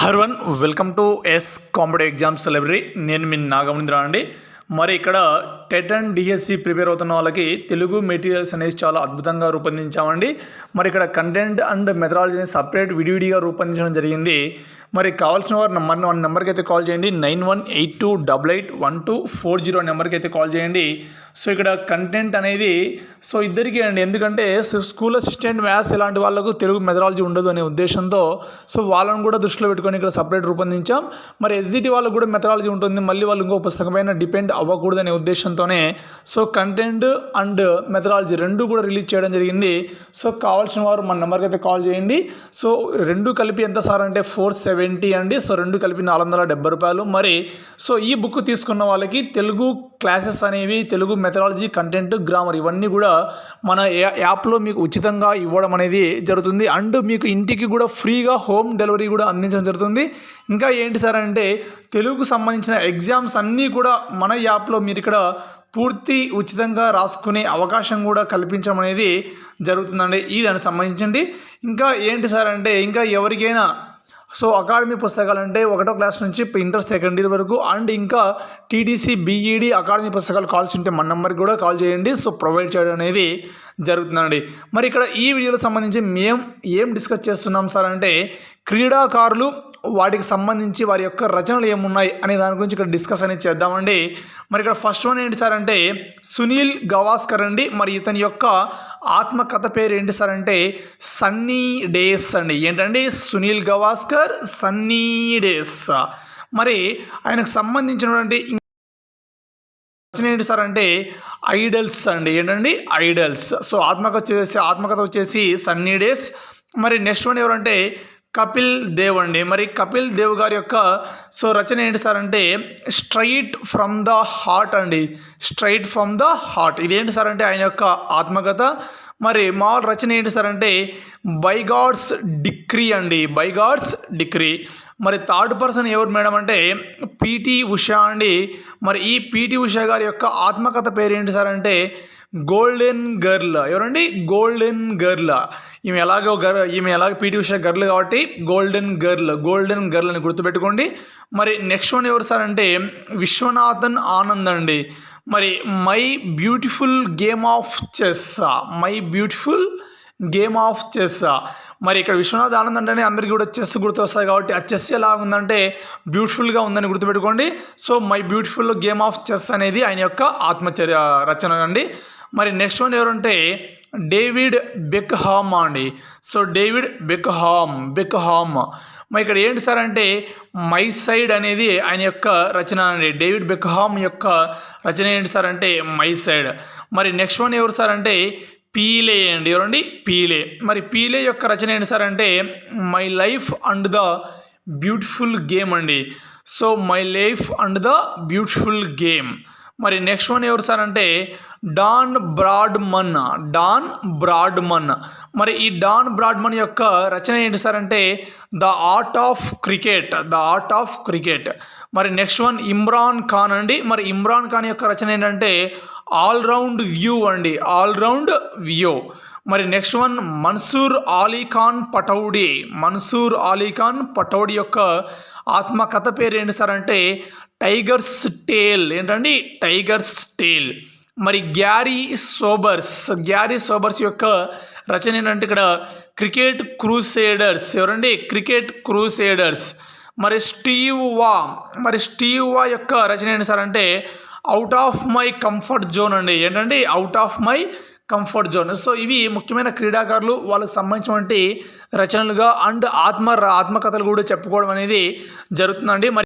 Hi everyone welcome to S competitive exams library నేను మీ నాగమేంద్ర అండి. మరి ఇక్కడ టెట్ అండ్ డిఎస్సి ప్రిపేర్ అవుతున్న వాళ్ళకి తెలుగు మెటీరియల్స్ అనేది చాలా అద్భుతంగా రూపొందించామండి. మరి ఇక్కడ కంటెంట్ అండ్ మెథడాలజీని సపరేట్ విడివిడిగా రూపొందించడం జరిగింది. మరి కావాల్సిన వారు మన వన్ నెంబర్కి అయితే కాల్ చేయండి. Nine one eight two double eight one two four zero నెంబర్కి అయితే కాల్ చేయండి. సో ఇక్కడ కంటెంట్ అనేది సో ఇద్దరికి అండి. ఎందుకంటే స్కూల్ అసిస్టెంట్ మ్యాథ్స్ ఇలాంటి వాళ్ళకు తెలుగు మెథడాలజీ ఉండదు అనే ఉద్దేశంతో సో వాళ్ళని కూడా దృష్టిలో పెట్టుకొని ఇక్కడ సపరేట్ రూపొందించాం. మరి ఎస్జిటి వాళ్ళకు కూడా మెథడాలజీ ఉంటుంది. మళ్ళీ వాళ్ళు ఇంకో పుస్తకమైన డిపెండ్ అవ్వకూడదు అనే ఉద్దేశంతోనే సో కంటెంట్ అండ్ మెథడాలజీ రెండు కూడా రిలీజ్ చేయడం జరిగింది. సో కావాల్సిన వారు మన నెంబర్కి అయితే కాల్ చేయండి. సో రెండు కలిపి ఎంత సార్ అంటే ఫోర్ సెవెన్ సెవెంటీ అండి. సో రెండు కలిపి నాలుగు వందల డెబ్బై రూపాయలు. మరి సో ఈ బుక్ తీసుకున్న వాళ్ళకి తెలుగు క్లాసెస్ అనేవి తెలుగు మెథడాలజీ కంటెంట్ గ్రామర్ ఇవన్నీ కూడా మన యా- యాప్లో మీకు ఉచితంగా ఇవ్వడం అనేది జరుగుతుంది. అండ్ మీకు ఇంటికి కూడా ఫ్రీగా హోమ్ డెలివరీ కూడా అందించడం జరుగుతుంది. ఇంకా ఏంటి సార్ అంటే తెలుగుకు సంబంధించిన ఎగ్జామ్స్ అన్నీ కూడా మన యాప్లో మీరు ఇక్కడ పూర్తి ఉచితంగా రాసుకునే అవకాశం కూడా కల్పించడం అనేది జరుగుతుందండి. ఈ దానికి సంబంధించండి ఇంకా ఏంటి సార్ అంటే ఇంకా ఎవరికైనా సో అకాడమీ పుస్తకాలు అంటే ఒకటో క్లాస్ నుంచి ఇంటర్ సెకండ్ ఇయర్ వరకు అండ్ ఇంకా టీడీసీ బీఈడి అకాడమీ పుస్తకాలు కాల్స్ ఉంటే మన నెంబర్కి కూడా కాల్ చేయండి. సో ప్రొవైడ్ చేయడం అనేది జరుగుతుందండి. మరి ఇక్కడ ఈ వీడియోలో సంబంధించి మేము ఏం డిస్కస్ చేస్తున్నాం సార్ అంటే క్రీడాకారులు వాటికి సంబంధించి వారి యొక్క రచనలు ఏమున్నాయి అనే దాని గురించి ఇక్కడ డిస్కస్ అనేది చేద్దామండి. మరి ఇక్కడ ఫస్ట్ వన్ ఏంటి సార్ అంటే సునీల్ గవాస్కర్ అండి. మరి ఇతని యొక్క ఆత్మకథ పేరు ఏంటి సార్ అంటే సన్నీ డేస్ అండి. ఏంటండి? Sunil Gavaskar sunny days. మరి ఆయనకు సంబంధించినటువంటి రచన ఏంటి సార్ అంటే ఐడల్స్ అండి. ఏంటండి? ఐడల్స్. సో ఆత్మకథ వచ్చేసి ఆత్మకథ వచ్చేసి సన్నీ డేస్. మరి నెక్స్ట్ వన్ ఎవరంటే కపిల్ దేవ్ అండి. మరి కపిల్ దేవ్ గారి యొక్క సో రచన ఏంటి సార్ అంటే స్ట్రైట్ ఫ్రమ్ ద హార్ట్ అండి. స్ట్రైట్ ఫ్రమ్ ద హార్ట్ ఇదేంటి సార్ అంటే ఆయన యొక్క ఆత్మకథ. మరి మామూలు రచన ఏంటి సార్ అంటే బైగాడ్స్ డిక్రీ అండి. బైగాడ్స్ డిక్రీ మరి థర్డ్ పర్సన్ ఎవరు మేడం అంటే పీటీ ఉషా అండి. మరి ఈ పీటీ ఉషా గారి యొక్క ఆత్మకథ పేరు ఏంటి సార్ అంటే గోల్డెన్ గర్ల్. ఎవరండి? Golden girl. ఈమె ఎలాగో గర్ ఈమె ఎలాగో పీటీ ఉషా గర్ల్ కాబట్టి గోల్డెన్ గర్ల్ గోల్డెన్ గర్ల్ అని గుర్తుపెట్టుకోండి. మరి నెక్స్ట్ వన్ ఎవరు సార్ అంటే విశ్వనాథన్ ఆనంద్ అండి. మరి my beautiful game of chess. My beautiful game of chess. మరి ఇక్కడ విశ్వనాథ్ ఆనంద్ అంటేనే అందరికీ కూడా చెస్ గుర్తొస్తాయి కాబట్టి ఆ చెస్ ఎలా ఉందంటే బ్యూటిఫుల్గా ఉందని గుర్తుపెట్టుకోండి. So my beautiful game of chess అనేది ఆయన యొక్క ఆత్మచర్య రచన అండి. మరి నెక్స్ట్ వన్ ఎవరంటే డేవిడ్ బెక్హామ్ అండి. So David Beckham Beckham. మరి ఇక్కడ ఏంటి సార్ అంటే మై సైడ్ అనేది ఆయన యొక్క రచన అండి. డేవిడ్ బెక్హామ్ యొక్క రచన ఏంటి సార్ అంటే మై సైడ్. మరి నెక్స్ట్ వన్ ఎవరు సార్ అంటే పీలే అండి. ఎవరండి? పీలే. మరి పీలే యొక్క రచన ఏంటి సార్ అంటే my life and the beautiful game అండి. So my life and the beautiful game. మరి నెక్స్ట్ వన్ ఎవరు సార్ అంటే డాన్ బ్రాడ్మన్. Don Bradman. మరి ఈ డాన్ బ్రాడ్మన్ యొక్క రచన ఏంటి సార్ అంటే the art of cricket. The art of cricket. మరి నెక్స్ట్ వన్ ఇమ్రాన్ ఖాన్ అండి. మరి ఇమ్రాన్ ఖాన్ యొక్క రచన ఏంటంటే ఆల్రౌండ్ వ్యూ అండి. All round view. మరి నెక్స్ట్ వన్ మన్సూర్ ఆలీఖాన్ పటౌడీ మన్సూర్ ఆలీఖాన్ పటౌడీ యొక్క ఆత్మకథ పేరు ఏంటి సార్ అంటే టైగర్స్ టేల్ ఏంటండి? టైగర్స్ టేల్ మరి గ్యారీ సోబర్స్ గ్యారీ సోబర్స్ యొక్క రచన ఏంటంటే ఇక్కడ క్రికెట్ క్రూసేడర్స్ ఎవరండి? క్రికెట్ క్రూసేడర్స్ మరి స్టీవ్ వా మరి స్టీవ్ వా యొక్క రచన ఏంటి సార్ అంటే out of my comfort zone అండి. ఏంటండి? Out of my comfort zone so ఇవి ముఖ్యమైన క్రీడాకారులు వాళ్ళకి సంబంధించినటువంటి రచనలుగా అండ్ ఆత్మ ఆత్మకథలు కూడా చెప్పుకోవడం అనేది జరుగుతుందండి. మరి